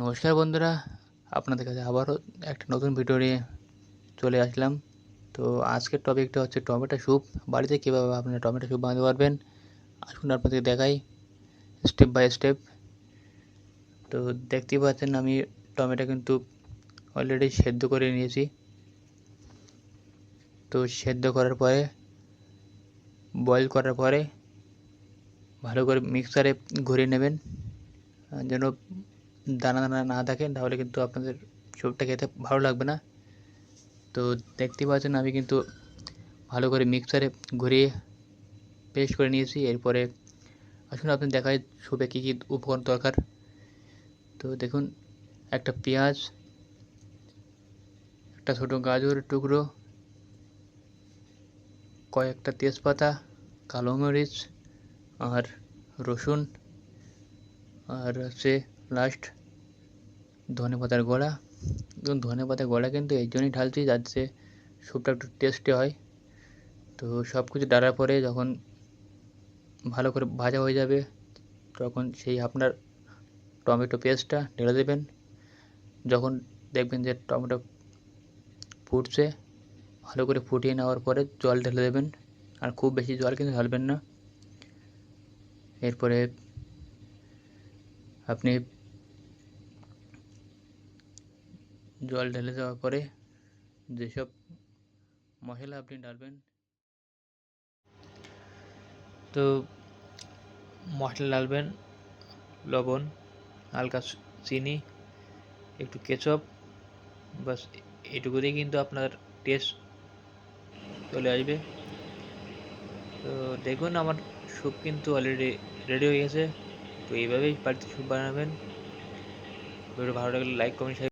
নমস্কার বন্ধুরা, আপনাদের কাছে আবারও একটা নতুন ভিডিও নিয়ে চলে আসলাম। তো আজকের টপিকটা হচ্ছে টমেটো স্যুপ বাড়িতে কীভাবে আপনারা টমেটো স্যুপ বানাতে পারবেন, আসুন আপনাদের দেখাই স্টেপ বাই স্টেপ তো দেখতেই পাচ্ছেন আমি টমেটো কিন্তু অলরেডি সেদ্ধ করে নিয়েছি। তো সেদ্ধ করার পরে বয়েল করার পরে ভালো করে মিক্সারে ঘুরিয়ে নেবেন। যেন দানা দানা না থাকে, তাহলে কিন্তু আপনাদের স্যুপটা খেতে ভালো লাগবে না। তো দেখতেই পাচ্ছেন, আমি কিন্তু ভালো করে মিক্সারে ঘুরিয়ে পেস্ট করে নিয়েছি। এরপরে আসুন আপনি দেখায় স্যুপে কী কী উপকরণ দরকার। তো দেখুন, একটা পেঁয়াজ, একটা ছোটো গাজর টুকরো, কয়েকটা তেজপাতা, কালো মরিচ, আর রসুন, আর হচ্ছে লাস্ট ধনে পাতার গোড়া। এবং ধনে পাতার গোড়া কিন্তু এই জন্যই ঢালছি যাতে স্যুপটা একটু টেস্টি হয়। তো সব কিছু ডালার পরে যখন ভালো করে ভাজা হয়ে যাবে, তখন সেই আপনার টমেটো পেস্টটা ঢেলে দেবেন। যখন দেখবেন যে টমেটো ফুটছে, ভালো করে ফুটিয়ে নেওয়ার পরে জল ঢেলে দেবেন। আর খুব বেশি জল কিন্তু ঢালবেন না। এরপরে আপনি জল ঢেলে দেওয়ার পরে যেসব মশলা আপনি ডালবেন তো মশলা ডালবেন লবণ, হালকা চিনি, একটু কেচপ বাস এটুকুতেই কিন্তু আপনার টেস্ট চলে আসবে। তো দেখুন আমার স্যুপ কিন্তু অলরেডি রেডি হয়ে গেছে, তো এইভাবেই বাড়িতে স্যুপ বানাবেন। ভিডিও ভালো লাগলে লাইক কমেন্ট